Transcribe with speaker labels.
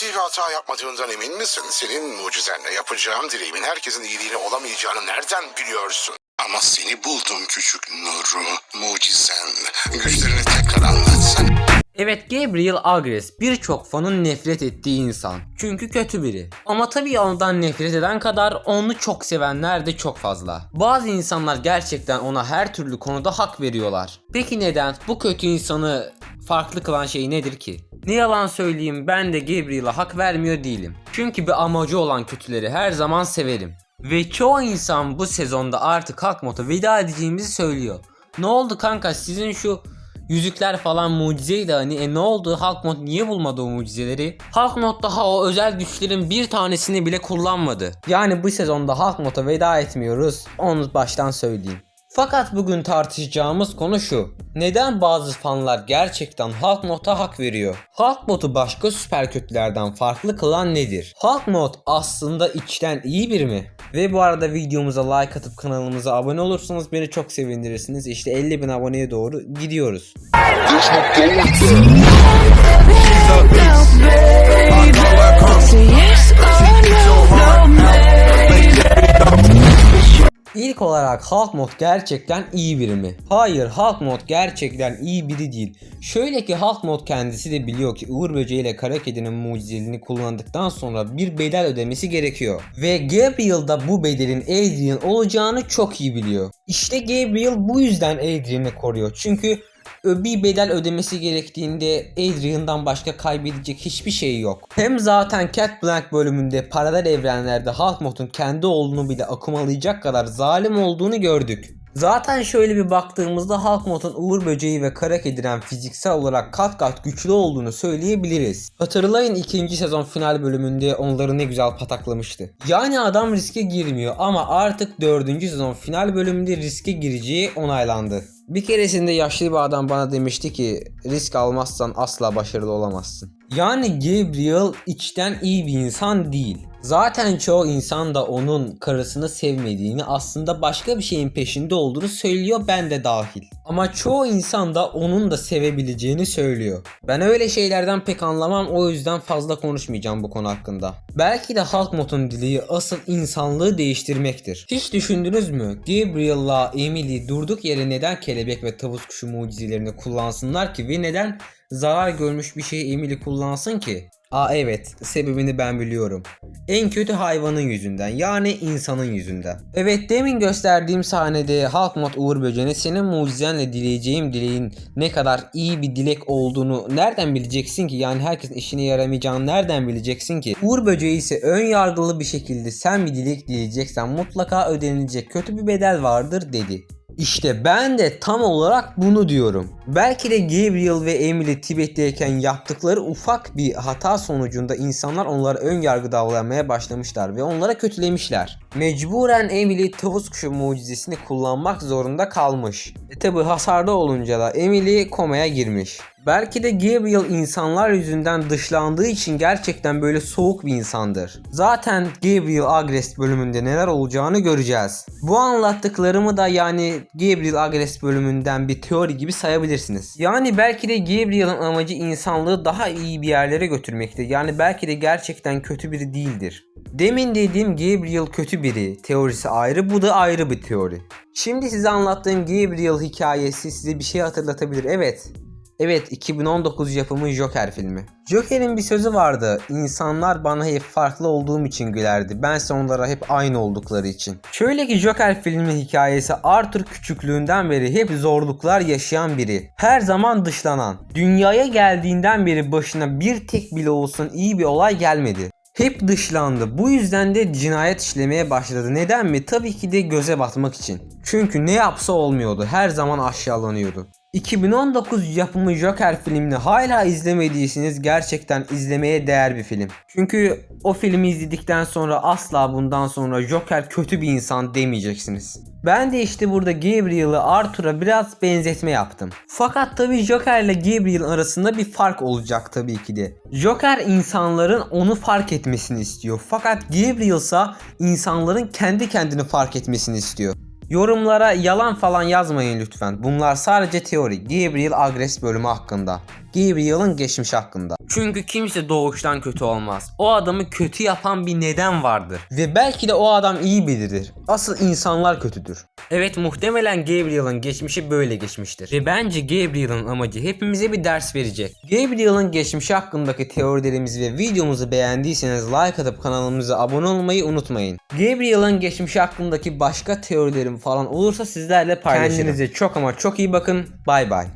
Speaker 1: Ciddi bir hata yapmadığından emin misin? Senin mucizenle yapacağım dileğimin herkesin iyiliğine olamayacağını nereden biliyorsun? Ama seni buldum küçük Nuru. Mucizen. Güçlerini tekrar anlatsana.
Speaker 2: Evet Gabriel Agres birçok fanın nefret ettiği insan. Çünkü kötü biri. Ama tabii ondan nefret eden kadar onu çok sevenler de çok fazla. Bazı insanlar gerçekten ona her türlü konuda hak veriyorlar. Peki neden? Bu kötü insanı farklı kılan şey nedir ki? Ne yalan söyleyeyim ben de Gabriel'a hak vermiyor değilim. Çünkü bir amacı olan kötüleri her zaman severim. Ve çoğu insan bu sezonda artık Hulk Mod'a veda edeceğimizi söylüyor. Ne oldu kanka sizin şu Yüzükler falan mucizeydi hani e ne oldu Hulk Mod niye bulmadı o mucizeleri? Hulk Mod daha o özel güçlerin bir tanesini bile kullanmadı. Yani bu sezonda Hulk Mod'a veda etmiyoruz onu baştan söyleyeyim. Fakat bugün tartışacağımız konu şu. Neden bazı fanlar gerçekten Hulk Mod'a hak veriyor? Hulk Mod'u başka süper kötülerden farklı kılan nedir? Hulk Mod aslında içten iyi biri mi? Ve bu arada videomuza like atıp kanalımıza abone olursanız beni çok sevindirirsiniz. İşte 50 bin aboneye doğru gidiyoruz. İlk olarak Hulk Mod gerçekten iyi biri mi? Hayır Hulk Mod gerçekten iyi biri değil. Şöyle ki Hulk Mod kendisi de biliyor ki Uğur Böceği ile Kara Kedi'nin mucizelerini kullandıktan sonra bir bedel ödemesi gerekiyor. Ve Gabriel bu bedelin Adrian olacağını çok iyi biliyor. İşte Gabriel bu yüzden Adrian'ı koruyor. Çünkü bir bedel ödemesi gerektiğinde Adrian'dan başka kaybedecek hiçbir şey yok. Hem zaten Cat Blank bölümünde paralel evrenlerde Hulk Mod'un kendi oğlunu bile akumalayacak kadar zalim olduğunu gördük. Zaten şöyle bir baktığımızda Hulk Mod'un Uğur Böceği ve Kara Kedi'den fiziksel olarak kat kat güçlü olduğunu söyleyebiliriz. Hatırlayın ikinci sezon final bölümünde onları ne güzel pataklamıştı. Yani adam riske girmiyor ama artık dördüncü sezon final bölümünde riske gireceği onaylandı. Bir keresinde yaşlı bir adam bana demişti ki risk almazsan asla başarılı olamazsın. Yani Gabriel içten iyi bir insan değil. Zaten çoğu insan da onun karısını sevmediğini aslında başka bir şeyin peşinde olduğunu söylüyor ben de dahil. Ama çoğu insan da onun da sevebileceğini söylüyor. Ben öyle şeylerden pek anlamam o yüzden fazla konuşmayacağım bu konu hakkında. Belki de Hulk Mod'un dileği asıl insanlığı değiştirmektir. Hiç düşündünüz mü? Gabriel'la Emily durduk yere neden kelebek ve tavus kuşu mucizelerini kullansınlar ki ve neden zarar görmüş bir şeyi Emily kullansın ki? Aa evet sebebini ben biliyorum. En kötü hayvanın yüzünden yani insanın yüzünden. Evet demin gösterdiğim sahnede Hulk Mod Uğur Böceğine senin mucizenle dileyeceğim dileğin ne kadar iyi bir dilek olduğunu nereden bileceksin ki? Yani herkesin işine yaramayacağını nereden bileceksin ki? Uğur Böceği ise ön yargılı bir şekilde sen bir dilek dileyeceksen mutlaka ödenilecek kötü bir bedel vardır dedi. İşte ben de tam olarak bunu diyorum. Belki de Gabriel ve Emily Tibet'teyken yaptıkları ufak bir hata sonucunda insanlar onlara ön yargı davranmaya başlamışlar ve onlara kötülemişler. Mecburen Emily tavus kuşu mucizesini kullanmak zorunda kalmış. E tabi hasarda olunca da Emily komaya girmiş. Belki de Gabriel insanlar yüzünden dışlandığı için gerçekten böyle soğuk bir insandır. Zaten Gabriel Agres bölümünde neler olacağını göreceğiz. Bu anlattıklarımı da yani Gabriel Agres bölümünden bir teori gibi sayabilirsiniz. Yani belki de Gabriel'in amacı insanlığı daha iyi bir yerlere götürmektir. Yani belki de gerçekten kötü biri değildir. Demin dediğim Gabriel kötü biri teorisi ayrı bu da ayrı bir teori. Şimdi size anlattığım Gabriel hikayesi size bir şey hatırlatabilir. Evet Evet 2019 yapımı Joker filmi. Joker'in bir sözü vardı. İnsanlar bana hep farklı olduğum için gülerdi. Bense onlara hep aynı oldukları için. Şöyle ki Joker filmi hikayesi Arthur küçüklüğünden beri hep zorluklar yaşayan biri. Her zaman dışlanan. Dünyaya geldiğinden beri başına bir tek bile olsun iyi bir olay gelmedi. Hep dışlandı. Bu yüzden de cinayet işlemeye başladı. Neden mi? Tabii ki de göze batmak için. Çünkü ne yapsa olmuyordu. Her zaman aşağılanıyordu. 2019 yapımı Joker filmini hala izlemediyseniz gerçekten izlemeye değer bir film. Çünkü o filmi izledikten sonra asla bundan sonra Joker kötü bir insan demeyeceksiniz. Ben de işte burada Gabriel'ı Arthur'a biraz benzetme yaptım. Fakat tabi Joker ile Gabriel arasında bir fark olacak tabii ki de. Joker insanların onu fark etmesini istiyor. Fakat Gabriel ise insanların kendi kendini fark etmesini istiyor. Yorumlara yalan falan yazmayın lütfen. Bunlar sadece teori. Gabriel Agres bölümü hakkında. Gabriel'ın geçmişi hakkında. Çünkü kimse doğuştan kötü olmaz. O adamı kötü yapan bir neden vardır. Ve belki de o adam iyi biridir. Asıl insanlar kötüdür. Evet muhtemelen Gabriel'ın geçmişi böyle geçmiştir. Ve bence Gabriel'ın amacı hepimize bir ders verecek. Gabriel'ın geçmişi hakkındaki teorilerimizi ve videomuzu beğendiyseniz like atıp kanalımıza abone olmayı unutmayın. Gabriel'ın geçmişi hakkındaki başka teorilerim falan olursa sizlerle paylaşırım. Kendinize çok ama çok iyi bakın. Bay bay.